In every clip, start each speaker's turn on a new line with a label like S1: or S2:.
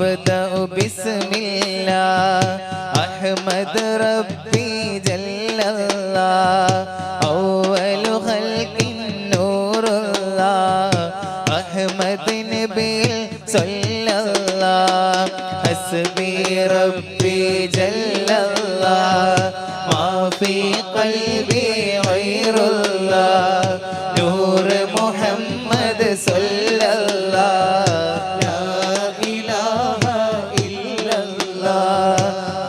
S1: عادي نبدأ بسم الله. أحمد ربي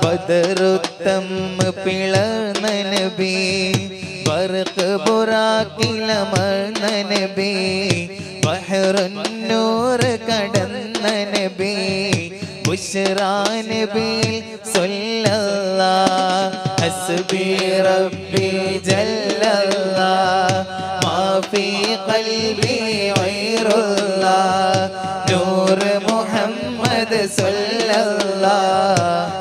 S1: ബദറുത്തം പിളർന്ന നബി ബർഖ് ബുറാക്കിലമർന്ന നബി ബഹറുന്നൂർ കടന്ന നബി ബുഷ്റാ നബി സല്ലല്ലാഹ് ഹസ്ബി റബ്ബി ജല്ലല്ലാഹ് മാഫി ഖൽബി ഗൈറുല്ലാഹ് നൂർ മുഹമ്മദ് സല്ലല്ലാഹ്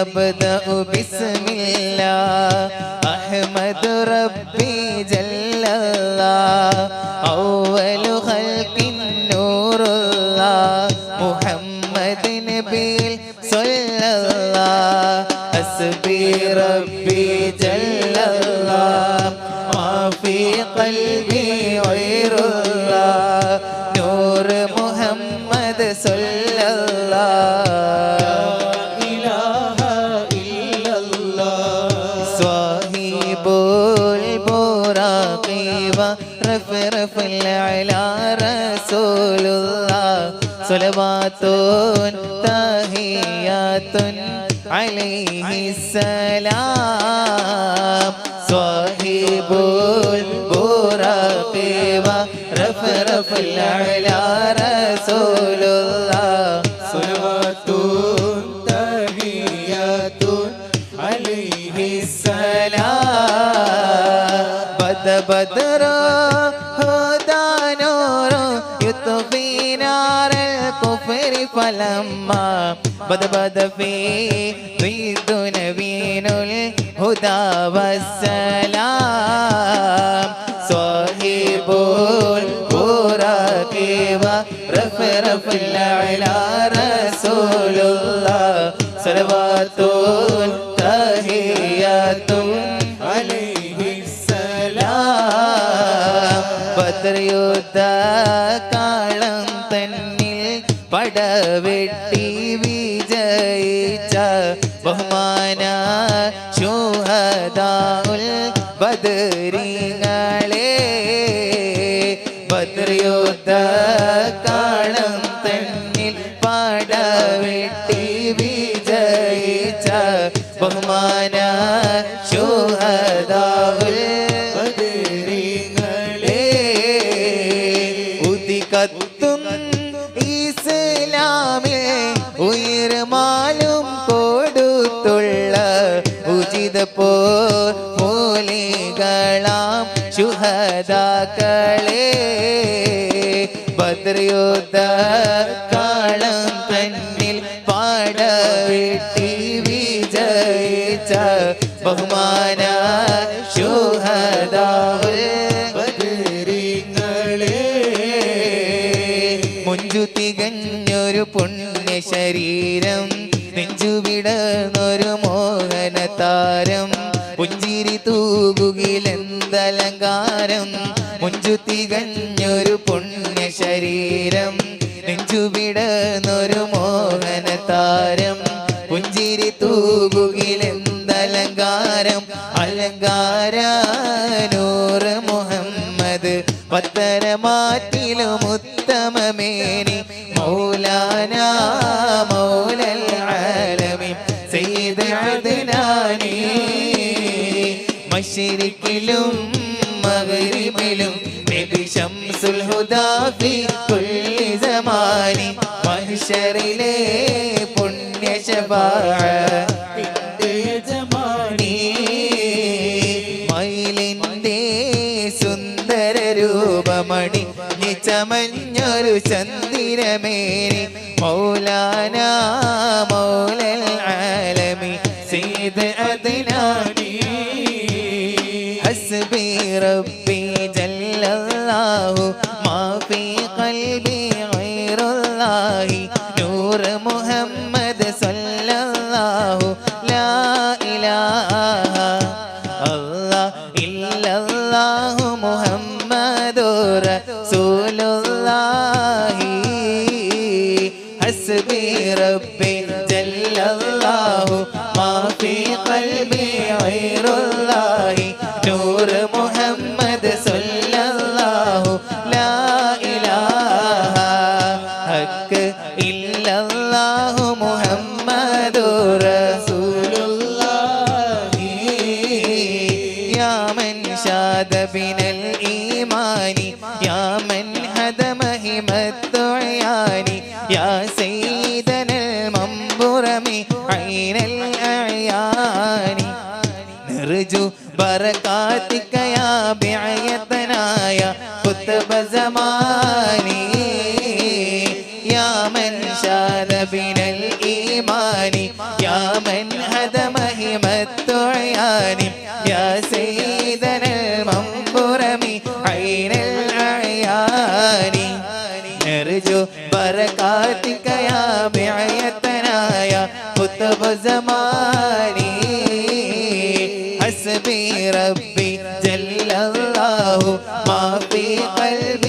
S1: أبدأ بسم الله. أحمد ربي جل الله. أول خلق نور الله. محمد نبي صلى الله. حسبي ربي جل الله. ما في قلبي البراق ورفرف على رسول الله صلوات تحيات عليه السلام صاحب البراق ورفرف على رسول الله بد بدر هدى نور يطفي نار الكفر فلما بد بد في ضد نبين الهدى والسلام صاحب البراق ورفرف على ബദ്രയുദ്ധ കാളം തന്നിൽ പടവെട്ടി വിജയിച്ച ബഹുമാന ശുഹദാഉൽ ബദരിങ്ങളെ ബദ്രയുദ്ധ ഭദ്രയുദ്ധ കാളം തന്നിൽ പാടവിട്ടി വിജയിച്ച ബഹുമാന മുഞ്ചു തികഞ്ഞൊരു പുണ്യ ശരീരം നെഞ്ചുവിടന്നൊരു മോഹന താരം പുഞ്ചിരി തൂകുകിലെന്തലങ്കാരം മുഞ്ചു തികഞ്ഞൊരു പുണ്യ ശരീരം നെഞ്ചുവിടുന്നൊരു മോഹന താരം. പുഞ്ചിരി തൂകുകിലെന്തലങ്കാരം. അലങ്കാര നൂറ് മുഹമ്മദ് പത്തര മാറ്റിലും ഉത്തമമേനി മൗലാന മൗലൽ ആലമി മകരിമിലും നബി ശം ഹുദാ ഫി കുല്ലി സമാനി മഹ്ശറിലെ പുണ്യ ശഫാഅത്തിന്റെ യജമാനി മയിലിന്റെ സുന്ദര രൂപമണി നിച്ചമഞ്ഞൊരു ചന്ദിരമേനി മൗലാന മൗലൽ ആലമി സീദ് അദ്നാനി بركاتك يا بعيتنا يا كتب زماني يا من شاد بنا الإيمان يا من هدم همة عيان يا سيدنا المنبرم عين الأعيان نرجو بركاتك يا بعيتنا يا كتب زماني ربي جل الله ما في قلبي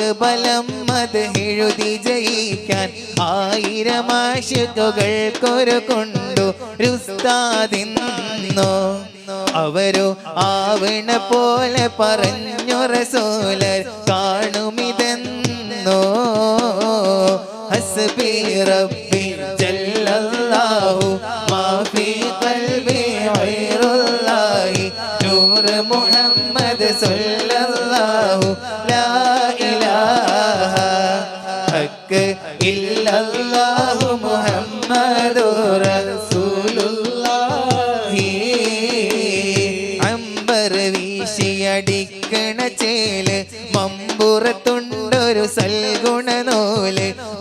S1: ആർക്ക് ബലം അത് എഴുതി ജയിക്കാൻ ആയിരം ആശുകൾക്കൊരു കൊണ്ടു രുസ്താതിന്നു അവരോ ആവണ പോലെ പറഞ്ഞു റസൂലർ കാണുമിതെന്നോ. ഹസ്ബി ജല്ലല്ലാഹു മാഫി കൽബി ഖൽബി ഗൈറുല്ലാഹി നൂർ മുഹമ്മദ് സല്ലല്ലാഹു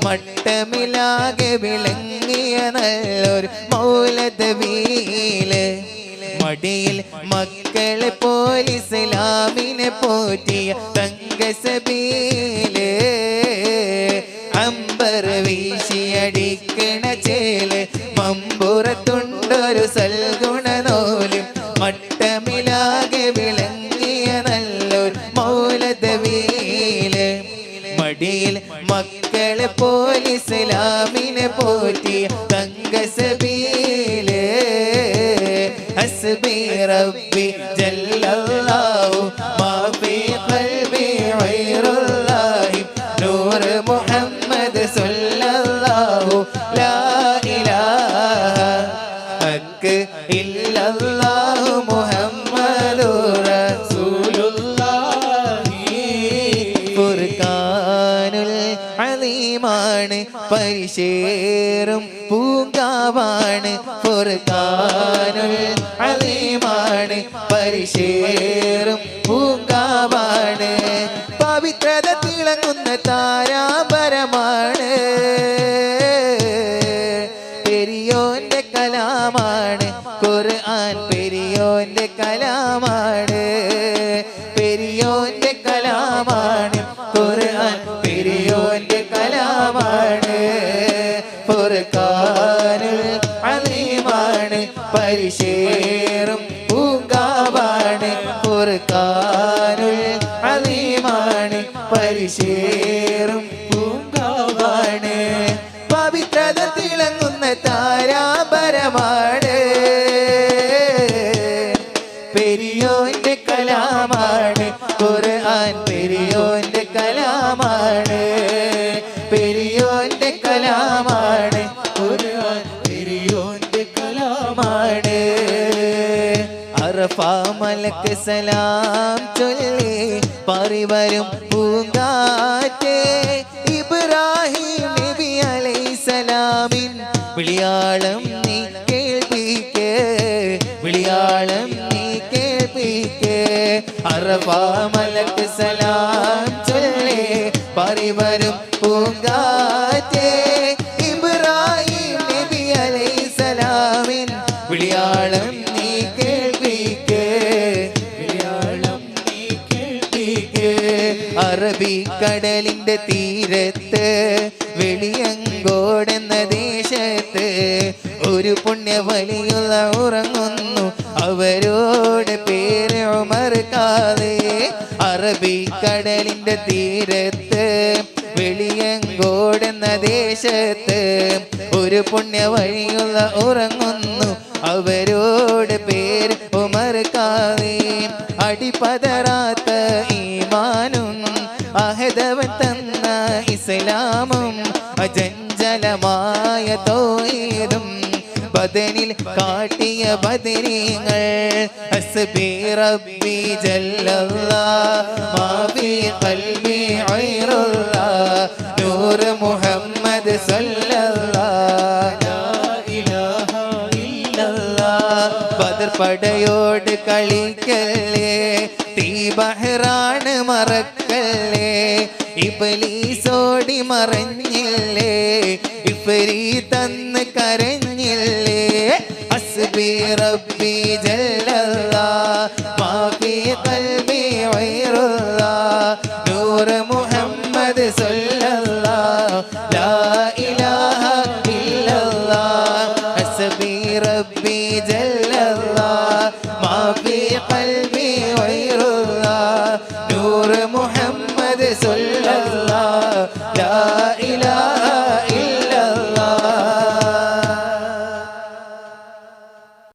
S1: മട്ടമിലാകെ വിളങ്ങിയ നല്ലൊരു മൗലദവീൽ മടിയിൽ മക്കളെ പോലിസ്ലാമിനെ പോറ്റിയ തങ്കസബീൽ. അമ്പർ വീശിയടിക്കണ ചേൽ. മമ്പുറത്തുണ്ടൊരു സൽഗുണനൂലും. മട്ടമിലാകെ വിളങ്ങിയ നല്ലൊരു മൗലദവീൽ മടിയിൽ മക്കളെ പോലിസ്ലാമിനെ തങ്ക സബീലേ ഹസ്ബി റബ്ബി ജല്ലല്ലാഹു ഫുർഖാനുൽ അലീമാണ് പരിശേറും പൂങ്കാവാണ്. പവിത്രത തിളങ്ങുന്ന താരാപരമാണ്. പരിശേറും പൂങ്കാവാണ് ഫുർഖാനുൽ അതീമാണ് പരിശേറും അറഫ മലക്ക് സലാം ചൊല്ലി പറിവരും പൂങ്കാറ്റേ. ഇബ്രാഹിം നബി അലൈസലാമിൻ വിളിയാളം നീ കേൾപ്പിക്കേ. വിളിയാളം നീ കേൾപ്പിക്കേ. അറഫ മലക്ക് സലാം ചൊല്ലി പറിവരും പൂങ്കാറ്റേ അറബിക്കടലിന്റെ തീരത്ത് വെളിയങ്കോടെന്ന ദേശത്ത് ഒരു പുണ്യ വലിയുള്ള ഉറങ്ങുന്നു. അവരോട് പേര് ഉമർക്കാതെ അറബിക്കടലിന്റെ തീരത്ത് വെളിയങ്കോടെന്ന ദേശത്ത് ഒരു പുണ്യ വഴിയുള്ള ഉറങ്ങുന്നു. അവരോട് പേര് ഉമർക്കാതെ അടിപതറാത്ത ഈമാനും അഹദവൻ തന്ന ഇസ്ലാമും അജഞ്ചലമായ തോയതും ബദനിൽ കാട്ടിയ ബദരീങ്ങൾ ഹസ്ബി റബ്ബി ജല്ലല്ലാ മാഫി ഖൽബി ഐറുല്ലാ നൂർ മുഹമ്മദ് സല്ലല്ലാ. ഇലാഹ ഇല്ലല്ലാ. ബദർ പടയോട് കളിക്കല്ലേ തീ ബഹ്റാണ് മറക്കല്ലേ? ഇബലീസോടി മറഞ്ഞില്ലേ? ഇഫരി തന്ന് കരഞ്ഞില്ലേ? അസ്ബി റബ്ബി ജല്ലല്ലാ മാഫി ഖൽബി ഗൈറുല്ലാ നൂർ മുഹമ്മദ് സല്ലല്ലാ ലാ ഇലാഹ ഇല്ലല്ലാ അസ്ബി റബ്ബി